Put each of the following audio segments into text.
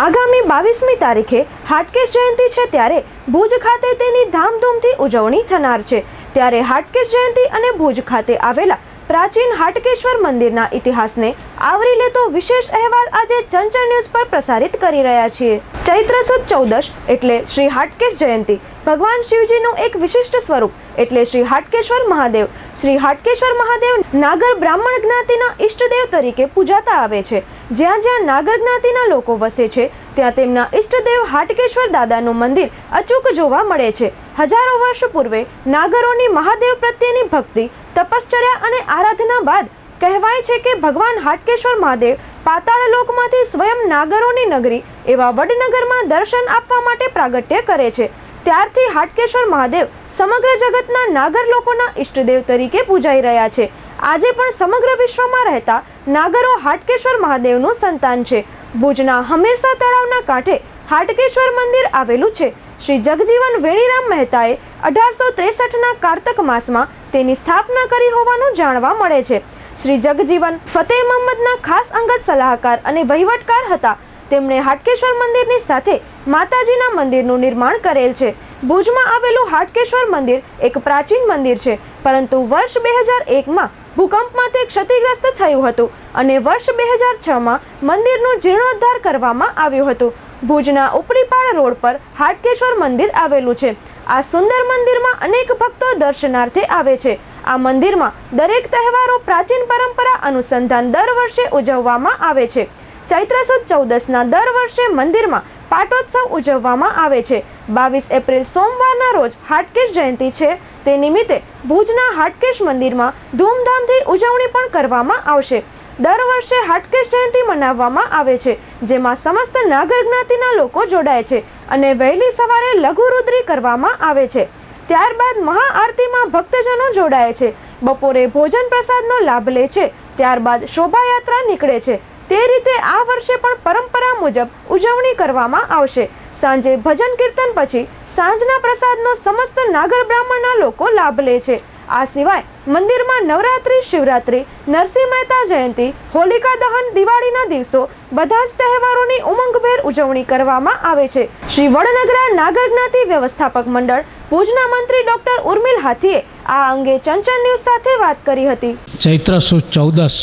આગામી બાવીસમી તારીખે હાટકેશ જયંતિ છે ત્યારે ભુજ ખાતે તેની ધામધૂમથી ઉજવણી થનાર છે. ત્યારે હાટકેશ જયંતિ અને ભુજ ખાતે આવેલા પ્રાચીન હાટકેશ્વર મંદિરના ઇતિહાસને આવરી લેતો વિશેષ અહેવાલ આજે ચંચળ ન્યૂઝ પર પ્રસારિત કરી રહ્યા છીએ. ચૈત્ર સુદ ચૌદશ એટલે શ્રી હાટકેશ જયંતિ. ભગવાન શિવજીનું એક વિશિષ્ટ સ્વરૂપ એટલે શ્રી હાટકેશ્વર મહાદેવ. શ્રી હાટકેશ્વર મહાદેવ નાગર બ્રાહ્મણ જ્ઞાતિના ઈષ્ટદેવ તરીકે પૂજાતા આવે છે. જ્યાં જ્યાં નાગર જ્ઞાતિના લોકો વસે છે, ત્યાં તેમના ઈષ્ટદેવ હાટકેશ્વર દાદાનું મંદિર અચૂક જોવા મળે છે. હજારો વર્ષ પૂર્વે નાગરોની મહાદેવ પ્રત્યેની ભક્તિ, તપશ્ચર્યા અને આરાધના બાદ કહેવાય છે કે ભગવાન હાટકેશ્વર મહાદેવ પાતાળ લોકમાંથી સ્વયં નાગરોની નગરી એવા વડનગરમાં દર્શન આપવા માટે પ્રાગટ્ય કરે છે. ત્યારથી હાટકેશ્વર મહાદેવ સમગ્ર જગતના નાગર લોકોના ઈષ્ટદેવ તરીકે પૂજાઈ રહ્યા છે. આજે પણ સમગ્ર વિશ્વમાં રહેતા નાગરો હાટકેશ્વર મહાદેવનું સંતાન છે. ભુજના હમીરસા તળાવના કાંઠે હાટકેશ્વર મંદિર આવેલું છે. શ્રી જગજીવન વેણીરામ મહેતાએ અઢારસો ત્રેસઠના કારતક માસમાં તેની સ્થાપના કરી હોવાનું જાણવા મળે છે. શ્રી જગજીવન ફતેહ મહમ્મદના ખાસ અંગત સલાહકાર અને વહીવટકાર હતા. તેમણે હાટકેશ્વર મંદિરની સાથે માતાજીના મંદિરનું નિર્માણ કરેલ છે. ભુજમાં આવેલું હાટકેશ્વર મંદિર એક પ્રાચીન મંદિર છે, પરંતુ વર્ષ બે હજાર એકમાં ભૂકંપમાં તે ક્ષતિગ્રસ્ત થયું હતું અને વર્ષ બે હજાર છમાં મંદિરનું જીર્ણોદ્ધાર કરવામાં આવ્યું હતું. ભુજના ઉપરીપાડ રોડ પર હાટકેશ્વર મંદિર આવેલું છે. આ સુંદર મંદિરમાં અનેક ભક્તો દર્શનાર્થે આવે છે. આ મંદિરમાં દરેક તહેવારો પ્રાચીન પરંપરા અનુસંધાન દર વર્ષે ઉજવવામાં આવે છે. ચૈત્ર સુદ ચૌદસના દર વર્ષે મંદિરમાં પાટોત્સવ ઉજવવામાં આવે છે. બાવીસ એપ્રિલ સોમવારના રોજ હાટકેશ જયંતિ છે. તે નિમિત્તે ભુજના હાટકેશ મંદિરમાં ધૂમધામથી ઉજવણી પણ કરવામાં આવશે. દર વર્ષે હાટકેશ જયંતિ મનાવવામાં આવે છે, જેમાં સમસ્ત નાગર જ્ઞાતિના લોકો જોડાય છે અને વહેલી સવારે લઘુરુદ્રી કરવામાં આવે છે. ત્યારબાદ મહાઆરતીમાં ભક્તજનો જોડાય છે. બપોરે ભોજન પ્રસાદનો લાભ લે છે. ત્યારબાદ શોભાયાત્રા નીકળે છે. તે રીતે આ વર્ષે પણ પરંપરા મુજબ ઉજવણી કરવામાં આવશે. સાંજે ભજન કીર્તન પછી સાંજના પ્રસાદનો સમસ્ત નાગર બ્રાહ્મણના લોકો લાભ લે છે. આ સિવાય મંદિરમાં નવરાત્રી, શિવરાત્રી, નરસિંહ મહેતા જયંતિ, હોલિકા દહન, દિવાળીના દિવસો બધા જ તહેવારોની ઉમંગભેર ઉજવણી કરવામાં આવે છે. શ્રી વડનગરા નાગર જ્ઞાતિ વ્યવસ્થાપક મંડળ ભુજના મંત્રી ડોક્ટર ઉર્મિલ હાથીએ આ અંગે ચંચન ન્યૂઝ સાથે વાત કરી હતી. ચૈત્ર સુદ ચૌદસ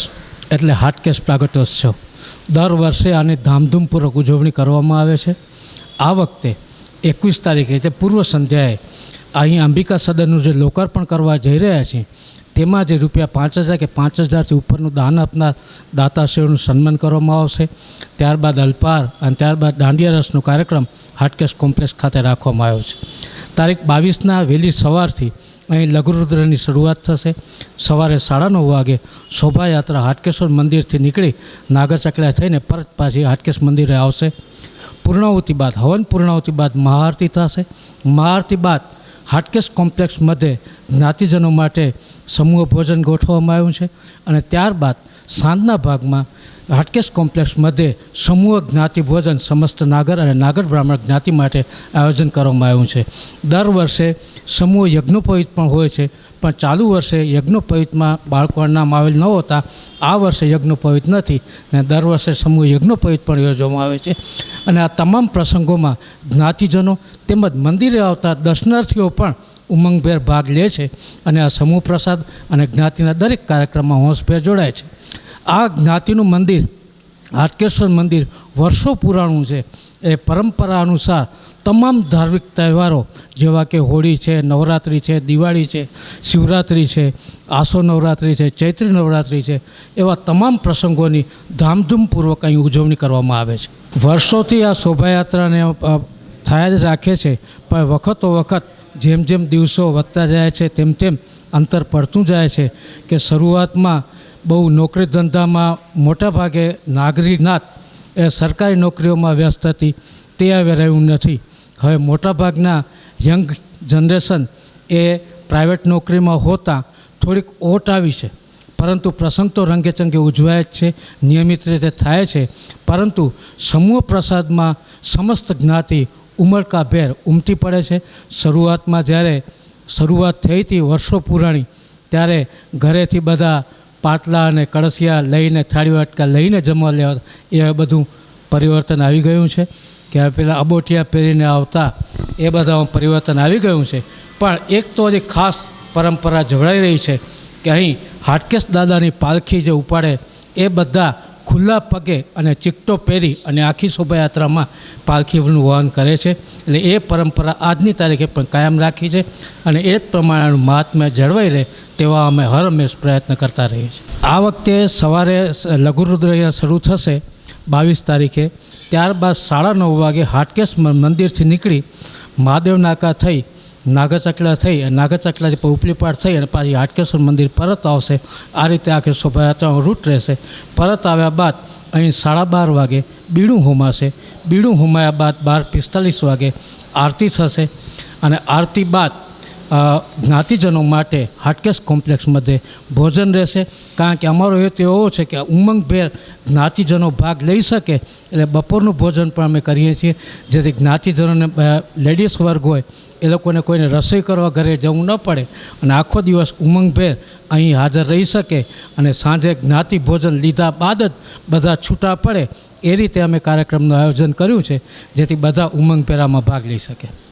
એટલે હાટકેશ પ્રાગટ્યોત્સવ દર વર્ષે આની ધામધૂમપૂર્વક ઉજવણી કરવામાં આવે છે. આ વખતે એકવીસ તારીખે જે પૂર્વ સંધ્યાએ અહીં અંબિકા સદનનું જે લોકાર્પણ કરવા જઈ રહ્યા છીએ, તેમાં જે રૂપિયા પાંચ હજાર કે પાંચ હજારથી ઉપરનું દાન આપનાર દાતાશ્રીઓનું સન્માન કરવામાં આવશે. ત્યારબાદ અલ્પાર અને ત્યારબાદ દાંડિયા રસનો કાર્યક્રમ હાટકેશ કોમ્પ્લેક્સ ખાતે રાખવામાં આવ્યો છે. તારીખ બાવીસના વહેલી સવારથી અહીં લઘુરુદ્રની શરૂઆત થશે. સવારે સાડા નવ વાગે શોભાયાત્રા હાટકેશ્વર મંદિરથી નીકળી નાગર થઈને પરત પાછી હાટકેશ મંદિરે આવશે. પૂર્ણાહુતિ બાદ, હવન પૂર્ણાહુતિ બાદ મહાઆરતી થશે. મહાઆરતી બાદ હાટકેશ કોમ્પ્લેક્સ મધ્યે જ્ઞાતિજનો માટે સમૂહ ભોજન ગોઠવવામાં આવ્યું છે અને ત્યારબાદ સાંજના ભાગમાં હાટકેશ કોમ્પ્લેક્સ મધ્યે સમૂહ જ્ઞાતિ ભોજન સમસ્ત નાગર અને નાગર બ્રાહ્મણ જ્ઞાતિ માટે આયોજન કરવામાં આવ્યું છે. દર વર્ષે સમૂહ યજ્ઞોપવિત પણ હોય છે. પણ ચાલુ વર્ષે યજ્ઞોપવિતમાં બાળકોના નામ આવેલ ન હોતા, આ વર્ષે યજ્ઞોપવિત નથી. અને દર વર્ષે સમૂહ યજ્ઞોપવિત પણ યોજવામાં આવે છે. અને આ તમામ પ્રસંગોમાં જ્ઞાતિજનો તેમજ મંદિરે આવતા દર્શનાર્થીઓ પણ ઉમંગભેર ભાગ લે છે અને આ સમૂહ પ્રસાદ અને જ્ઞાતિના દરેક કાર્યક્રમમાં હોંશભેર જોડાય છે. આ જ્ઞાતિનું મંદિર હાટકેશ્વર મંદિર વર્ષો પુરાણું છે. એ પરંપરા અનુસાર તમામ ધાર્મિક તહેવારો, જેવા કે હોળી છે, નવરાત્રિ છે, દિવાળી છે, શિવરાત્રિ છે, આસો નવરાત્રિ છે, ચૈત્રી નવરાત્રિ છે, એવા તમામ પ્રસંગોની ધામધૂમપૂર્વક અહીં ઉજવણી કરવામાં આવે છે. વર્ષોથી આ શોભાયાત્રાને થયા જ રાખે છે, પણ વખતો વખત જેમ જેમ દિવસો વધતા જાય છે, તેમ તેમ અંતર પડતું જાય છે કે શરૂઆતમાં બહુ નોકરી ધંધામાં મોટાભાગે ભાગે નાગરીનાથ એ સરકારી નોકરીઓમાં વ્યસ્ત હતી, તે હવે રહ્યું નથી. હવે મોટાભાગના યંગ જનરેશન એ પ્રાઇવેટ નોકરીમાં હોતા થોડીક ઓટ આવી છે. પરંતુ પ્રસંગ તો રંગેચંગે ઉજવાય જ છે, નિયમિત રીતે થાય છે. પરંતુ સમૂહ પ્રસાદમાં સમસ્ત જ્ઞાતિ ઉમળકાભેર ઉમટી પડે છે. શરૂઆતમાં જ્યારે શરૂઆત થઈ હતી વર્ષો પુરાણી, ત્યારે ઘરેથી બધા પાટલા અને કળસિયા લઈને થાળી વાટકા લઈને જમવા લેવા એ બધું પરિવર્તન આવી ગયું છે. કે પેલા અબોટિયા પહેરીને આવતા, એ બધામાં પરિવર્તન આવી ગયું છે. પણ એક તો હજી ખાસ પરંપરા જળવાઈ રહી છે કે અહીં હાટકેશ દાદાની પાલખી જે ઉપાડે, એ બધા ખુલ્લા પગે અને ચિકટો પહેરી અને આખી શોભાયાત્રામાં પાલખીનું વહન કરે છે. એટલે એ પરંપરા આજની તારીખે પણ કાયમ રાખી છે અને એ જ પ્રમાણેનું મહાત્મ્ય જળવાઈ રહે તેવા અમે હર હંમેશ પ્રયત્ન કરતા રહીએ છીએ. આ વખતે સવારે સ- લઘુરુદ્ર અહીંયા શરૂ થશે. બાવીસ તારીખે ત્યારબાદ સાડા નવ વાગે હાટકેશ મંદિરથી નીકળી મહાદેવ નાકા થઈ, નાગચકલા થઈ, અને નાગચકલાથી પછી ઉપલી પાટ થઈ અને પાછી હાટકેશ્વર મંદિર પરત આવશે. આ રીતે આખી શોભાયાત્રાનો રૂટ રહેશે. પરત આવ્યા બાદ અહીં સાડા બાર વાગે બીડું હોમાશે. બીડું હોમાયા બાદ બાર પિસ્તાલીસ વાગે આરતી થશે. અને આરતી બાદ જ્ઞાતિજનો માટે હાટકેશ કોમ્પ્લેક્સ મધ્યે ભોજન રહેશે. કારણ કે અમારો હેતુ એવો છે કે ઉમંગભેર જ્ઞાતિજનો ભાગ લઈ શકે એટલે બપોરનું ભોજન પણ અમે કરીએ છીએ. જેથી જ્ઞાતિજનોને લેડીઝ વર્ગ હોય, એ લોકોને કોઈને રસોઈ કરવા ઘરે જવું ન પડે અને આખો દિવસ ઉમંગભેર અહીં હાજર રહી શકે અને સાંજે જ્ઞાતિ ભોજન લીધા બાદ જ બધા છૂટા પડે. એ રીતે અમે કાર્યક્રમનું આયોજન કર્યું છે, જેથી બધા ઉમંગભેરામાં ભાગ લઈ શકે.